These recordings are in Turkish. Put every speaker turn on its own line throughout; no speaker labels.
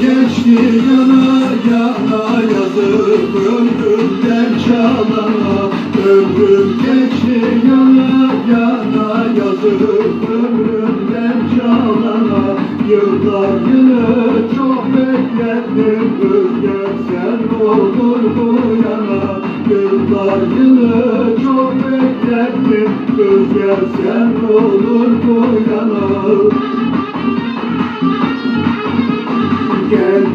geçti yana yana yazıp ömrümden çalana. Ömrüm geçti yana yana yazıp ömrümden çalana. Yıllar yılı çok beklettim Rüzgar sen olur bu yana. Yıllar yılı çok beklettim Rüzgar sen olur bu yana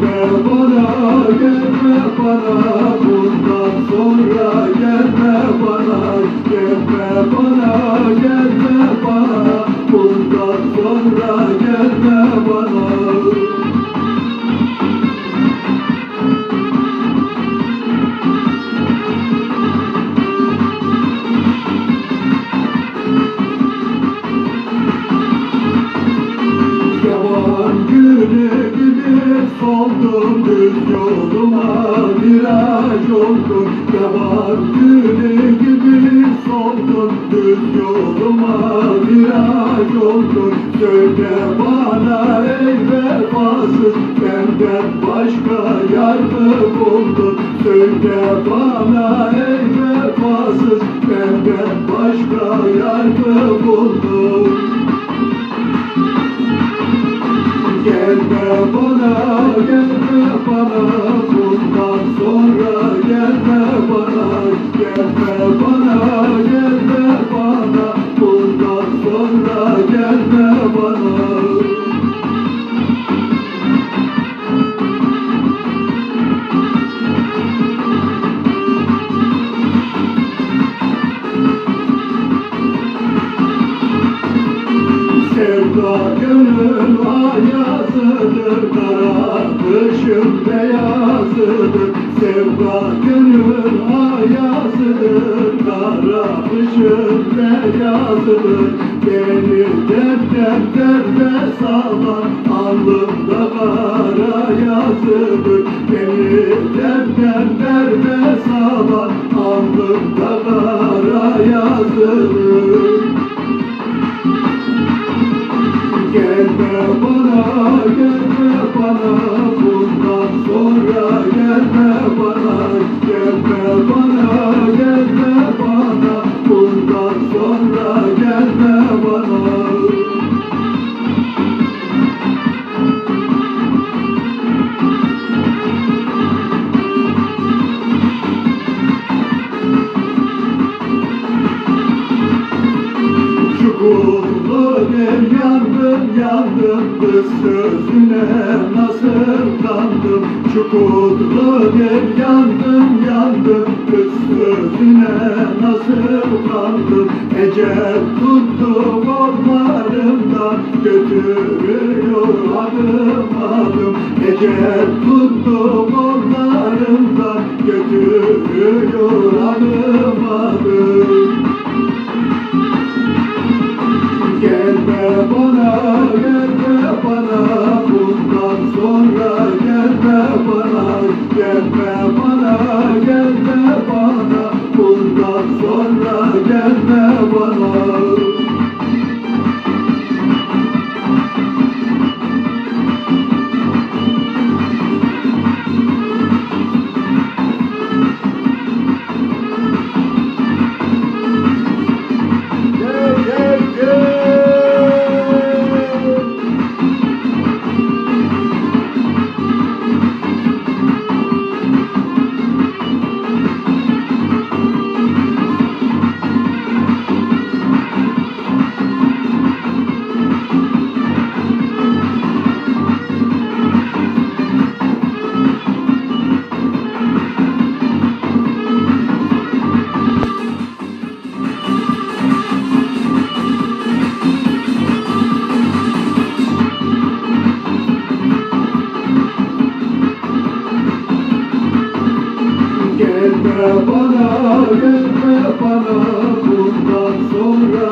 Gelme bana, gelme bana Bundan sonra gelme bana Gelme bana, gelme bana Bundan sonra soldum düz yoluma viraj oldum Yaban gülü gibi soldum düz yoluma viraj oldum Söyle bana ey vefasız benden başka yar mı buldun? Söyle bana ey vefasız benden başka yar mı gelme bana Bundan sonra gelme bana Gelme bana, gelme bana Bundan sonra gelme bana Sevda gönül ayazıdır Kara kışın beyazıdır. Sevda gönül ayazıdır Kara kışın beyazıdır. Beni dertten derde salan Alnımda kara yazıdır. Beni dertten derde salan Alnımda sonra yandım Kız sözüne nasıl kandım. Çukurlu bir yandım yandım Kız sözüne nasıl kandım. Ecel tuttu kollarımdan Götürüyor adım adım. Ecel tuttu kollarımdan Götürüyor adım adım Gelme bana, gelme bana Bundan sonra